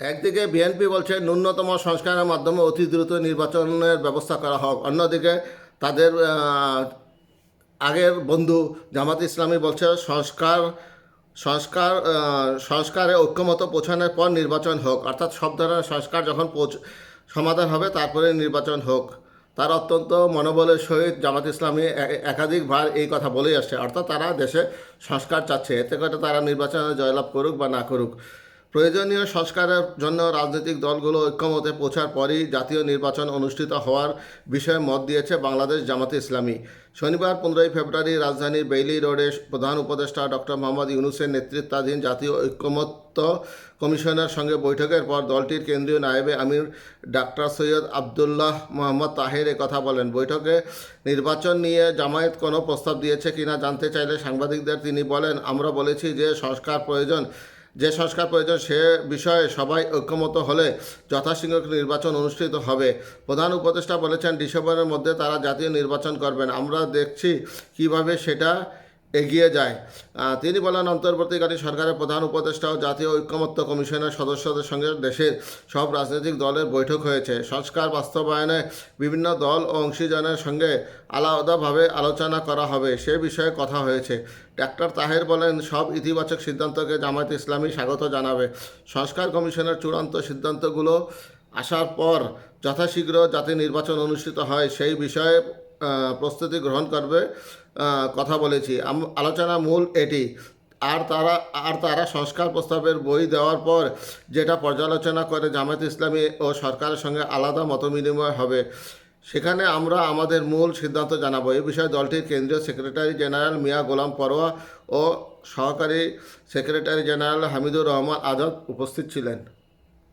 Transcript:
একদিকে বিএনপি বলছে ন্যূনতম সংস্কারের মাধ্যমে অতি দ্রুত নির্বাচনের ব্যবস্থা করা হোক। অন্যদিকে তাদের আগের বন্ধু জামাত ইসলামী বলছে সংস্কার সংস্কার সংস্কারে ঐক্যমত পৌঁছানোর পর নির্বাচন হোক। অর্থাৎ সব ধরনের সংস্কার যখন পৌঁছ, সমাধান হবে তারপরে নির্বাচন হোক। তার অত্যন্ত মনোবলের সহিত জামাত ইসলামী একাধিকবার এই কথা বলেই আসছে। অর্থাৎ তারা দেশে সংস্কার চাচ্ছে। এতে করে তারা নির্বাচনে জয়লাভ করুক বা না করুক। প্রয়োজনীয় সংস্কারের জন্য রাজনৈতিক দলগুলো ঐক্যমতে পৌঁছার পরই জাতীয় নির্বাচন অনুষ্ঠিত হওয়ার বিষয়ে মত দিয়েছে বাংলাদেশ জামাতে ইসলামী। শনিবার পনেরোই ফেব্রুয়ারি রাজধানীর বেইলি রোডে প্রধান উপদেষ্টা ডক্টর মোহাম্মদ ইউনুসের নেতৃত্বাধীন জাতীয় ঐক্যমত্য কমিশনের সঙ্গে বৈঠকের পর দলটির কেন্দ্রীয় নায়েবে আমির ডাক্তার সৈয়দ আবদুল্লাহ মোহাম্মদ তাহের কথা বলেন। বৈঠকে নির্বাচন নিয়ে জামায়াত কোনো প্রস্তাব দিয়েছে কিনা জানতে চাইলে সাংবাদিকদের তিনি বলেন, আমরা বলেছি যে সংস্কার প্রয়োজন। যে সংস্কার প্রয়োজন সে বিষয়ে সবাই ঐক্যমত হলে যথাশীঘ্র নির্বাচন অনুষ্ঠিত হবে। প্রধান উপদেষ্টা বলেছেন, ডিসেম্বরের মধ্যে তারা জাতীয় নির্বাচন করবেন। আমরা দেখছি কীভাবে সেটা এগিয়ে যায়। তিনি বলেন, অন্তর্বর্তীকালীন সরকারের প্রধান উপদেষ্টা ও জাতীয় ঐক্যমত্য কমিশনের সদস্যদের সঙ্গে দেশের সব রাজনৈতিক দলের বৈঠক হয়েছে। সংস্কার বাস্তবায়নে বিভিন্ন দল ও অংশীজনের সঙ্গে আলাদাভাবে আলোচনা করা হবে, সে বিষয়ে কথা হয়েছে। ডাক্তার তাহের বলেন, সব ইতিবাচক সিদ্ধান্তকে জামায়াত ইসলামী স্বাগত জানাবে। সংস্কার কমিশনের চূড়ান্ত সিদ্ধান্তগুলো আসার পর যথাশীঘ্র যাতে নির্বাচন অনুষ্ঠিত হয়, সেই বিষয়ে প্রস্তুতি গ্রহণ করবে কথা বলেছি। আলোচনা মূল এটি। আর তারা আর তারা সংস্কার প্রস্তাবের বই দেওয়ার পর যেটা পর্যালোচনা করে জামায়াত ইসলামী ও সরকারের সঙ্গে আলাদা মতবিনিময় হবে, সেখানে আমরা আমাদের মূল সিদ্ধান্ত জানাব। এ বিষয়ে দলটির কেন্দ্রীয় সেক্রেটারি জেনারেল মিয়া গোলাম পরোয়া ও সহকারী সেক্রেটারি জেনারেল হামিদুর রহমান আজাদ উপস্থিত ছিলেন।